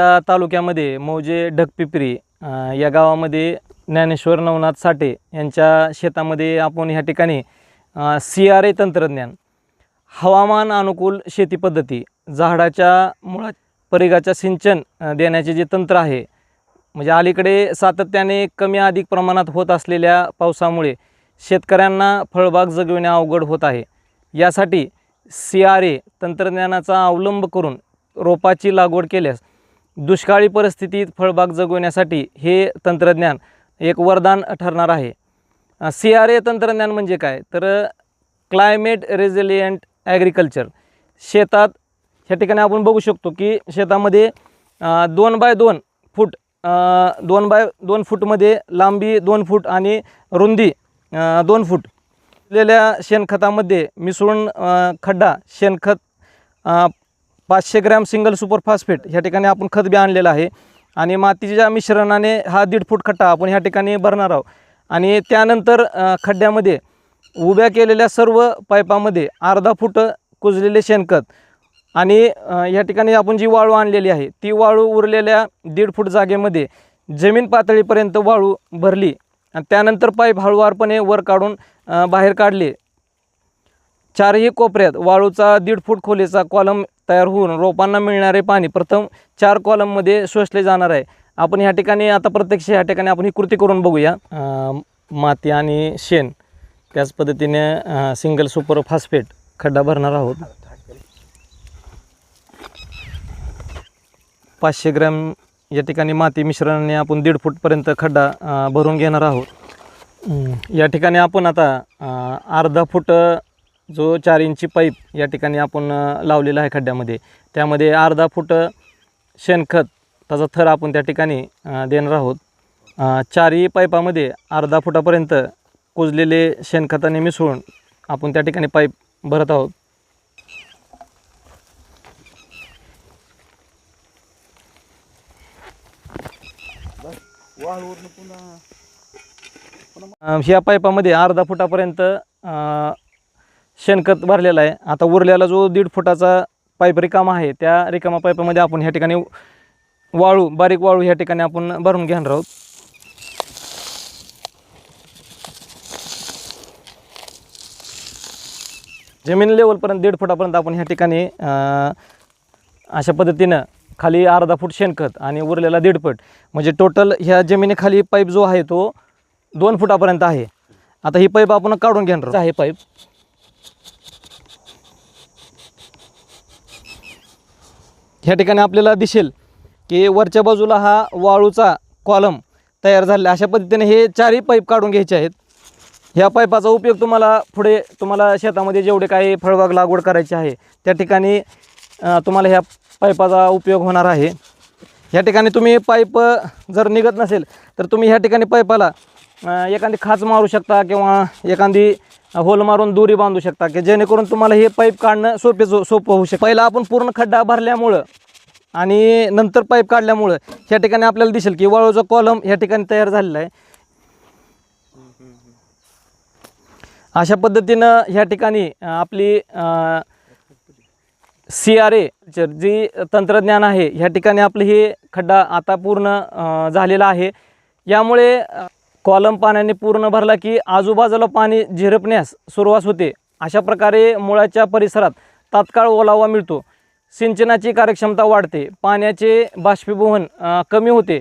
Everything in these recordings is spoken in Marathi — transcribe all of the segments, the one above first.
पारंडा तालुक्यामध्ये मौजे ढगपिपरी या गावामध्ये ज्ञानेश्वर नवनाथ साठे यांच्या शेतामध्ये आपण ह्या ठिकाणी सी आर ए तंत्रज्ञान हवामान अनुकूल शेती पद्धती झाडाच्या मुळात परिघाच्या सिंचन देण्याचे जे तंत्र आहे म्हणजे अलीकडे सातत्याने कमी अधिक प्रमाणात होत असलेल्या पावसामुळे शेतकऱ्यांना फळबाग जगविणे अवघड होत आहे. यासाठी सी आर ए तंत्रज्ञानाचा अवलंब करून रोपाची लागवड केल्यास दुष्काळी परिस्थितीत फळबाग जगवण्यासाठी हे तंत्रज्ञान एक वरदान ठरणार आहे. सी आर ए तंत्रज्ञान म्हणजे काय? तर क्लायमेट रेझिलियंट ॲग्रिकल्चर शेतात ह्या ठिकाणी आपण बघू शकतो की शेतामध्ये दोन बाय दोन फूट दोन बाय दोन फूटमध्ये लांबी दोन फूट आणि रुंदी दोन फूट. लेल्या शेणखतामध्ये मिसळून खड्डा शेणखत पाचशे ग्रॅम सिंगल सुपर फॉस्फेट ह्या ठिकाणी आपण खत बी आणलेलं आहे. आणि मातीच्या मिश्रणाने हा दीड फूट खड्डा आपण ह्या ठिकाणी भरणार आहोत. आणि त्यानंतर खड्ड्यामध्ये उभ्या केलेल्या सर्व पाईपामध्ये अर्धा फूट कुजलेले शेणखत आणि या ठिकाणी आपण जी वाळू आणलेली आहे ती वाळू उरलेल्या दीड फूट जागेमध्ये जमीन पातळीपर्यंत वाळू भरली आणि त्यानंतर पाईप हळूवारपणे वर काढून बाहेर काढले. चारही कोपऱ्यात वाळूचा दीड फूट खोलीचा कॉलम तयार होऊन रोपांना मिळणारे पाणी प्रथम चार कॉलममध्ये शोषले जाणार आहे. आपण ह्या ठिकाणी आता प्रत्यक्ष ह्या ठिकाणी आपण ही कृती करून बघूया. माती आणि शेण त्याच पद्धतीने सिंगल सुपर फॉस्फेट खड्डा भरणार आहोत. पाचशे ग्रॅम या ठिकाणी माती मिश्रणाने आपण दीड फूटपर्यंत खड्डा भरून घेणार आहोत. या ठिकाणी आपण आता अर्धा फूट जो चार इंची पाईप या ठिकाणी आपण लावलेला आहे खड्ड्यामध्ये. त्यामध्ये अर्धा फूट शेणखत त्याचा थर आपण त्या ठिकाणी देणार आहोत. चारही पाईपामध्ये अर्धा फुटापर्यंत कुजलेले शेणखताने मिसळून आपण त्या ठिकाणी पाईप भरत आहोत. ह्या पाईपामध्ये अर्धा फुटापर्यंत शेणखत भरलेलं आहे. आता उरलेला जो दीड फुटाचा पाईप रिकामा आहे त्या रिकामा पाईपामध्ये आपण ह्या ठिकाणी वाळू बारीक वाळू ह्या ठिकाणी आपण भरून घेणार आहोत. जमीन लेवलपर्यंत दीड फुटापर्यंत आपण ह्या ठिकाणी अशा पद्धतीनं खाली अर्धा फूट शेणखत आणि उरलेला दीड फूट. म्हणजे टोटल ह्या जमिनीखाली पाईप जो आहे तो दोन फुटापर्यंत आहे. आता ही पाईप आपण काढून घेणार आहे पाईप. ह्या ठिकाणी आपल्याला दिसेल की वरच्या बाजूला हा वाळूचा कॉलम तयार झालेला अशा पद्धतीने हे चारही पाईप काढून घ्यायचे आहेत. ह्या पाईपाचा उपयोग तुम्हाला पुढे तुम्हाला शेतामध्ये जेवढे काही फळबाग लागवड करायची आहे त्या ठिकाणी तुम्हाला ह्या पाईपाचा उपयोग होणार आहे. ह्या ठिकाणी तुम्ही पाईप जर निघत नसेल तर तुम्ही ह्या ठिकाणी पाईपाला एखादी खाच मारू शकता किंवा एखादी होल मारून दोरी बांधू शकता की जेणेकरून तुम्हाला हे पाईप काढणं सोपे सोपं होऊ शकतं. पहिला आपण पूर्ण खड्डा भरल्यामुळं आणि नंतर पाईप काढल्यामुळं ह्या ठिकाणी आपल्याला दिसेल की वाळूचा कॉलम ह्या ठिकाणी तयार झालेला आहे. अशा पद्धतीनं ह्या ठिकाणी आपली सी आर ए जी तंत्रज्ञान आहे ह्या ठिकाणी आपलं हे खड्डा आता पूर्ण झालेला आहे. यामुळे कॉलम पाण्याने पूर्ण भरला की आजूबाजूला पाणी झिरपण्यास सुरुवात होते. अशा प्रकारे मुळाच्या परिसरात तात्काळ ओलावा मिळतो. सिंचनाची कार्यक्षमता वाढते. पाण्याचे बाष्पीभवन कमी होते.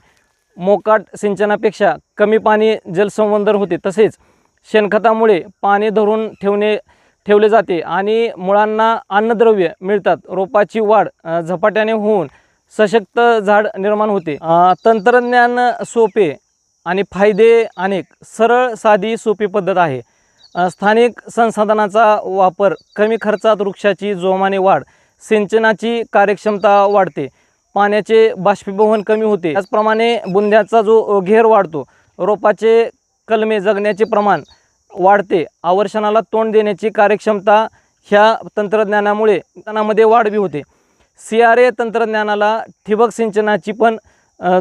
मोकाट सिंचनापेक्षा कमी पाणी जलसंवर्धन होते. तसेच शेणखतामुळे पाणी धरून ठेवणे ठेवले जाते आणि मुळांना अन्नद्रव्य मिळतात. रोपाची वाढ झपाट्याने होऊन सशक्त झाड निर्माण होते. तंत्रज्ञान सोपे आणि फायदे अनेक. सरळ साधी सोपी पद्धत आहे. स्थानिक संसाधनाचा वापर कमी खर्चात वृक्षाची जोमाने वाढ सिंचनाची कार्यक्षमता वाढते. पाण्याचे बाष्पीभवन कमी होते. त्याचप्रमाणे बुंद्याचा जो घेर वाढतो रोपाचे कलमे जगण्याचे प्रमाण वाढते. आवर्षणाला तोंड देण्याची कार्यक्षमता ह्या तंत्रज्ञानामुळे तणामध्ये वाढबी होते. सी आर ए तंत्रज्ञानाला ठिबक सिंचनाची पण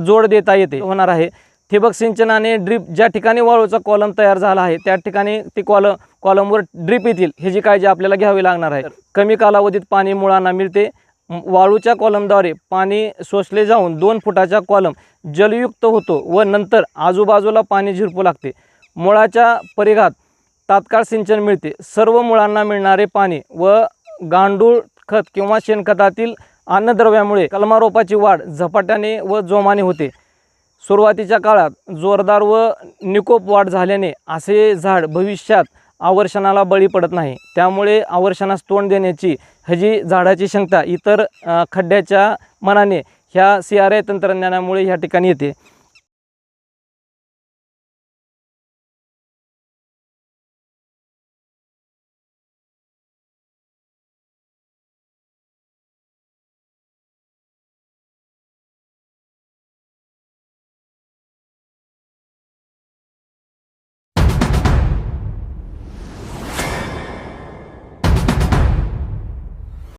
जोड देता येते होणार आहे. ठिबक सिंचनाने ड्रीप ज्या ठिकाणी वाळूचा कॉलम तयार झाला आहे त्या ठिकाणी ती कॉलम कॉलमवर ड्रीप येतील ह्याची काळजी आपल्याला घ्यावी लागणार आहे. कमी कालावधीत पाणी मुळांना मिळते. वाळूच्या कॉलमद्वारे पाणी सोसले जाऊन दोन फुटाचा कॉलम जलयुक्त होतो व नंतर आजूबाजूला पाणी झिरपू लागते. मुळाच्या परिघात तात्काळ सिंचन मिळते. सर्व मुळांना मिळणारे पाणी व गांडूळ खत किंवा शेणखतातील अन्नद्रव्यामुळे कलमारोपाची वाढ झपाट्याने व जोमाने होते. सुरुवातीच्या काळात जोरदार व निकोप वाढ झाल्याने असे झाड भविष्यात आवर्षणाला बळी पडत नाही. त्यामुळे आवर्षणास तोंड देण्याची हजी झाडाची क्षमता इतर खड्ड्याच्या मनाने ह्या सी आर आय तंत्रज्ञानामुळे ह्या ठिकाणी येते.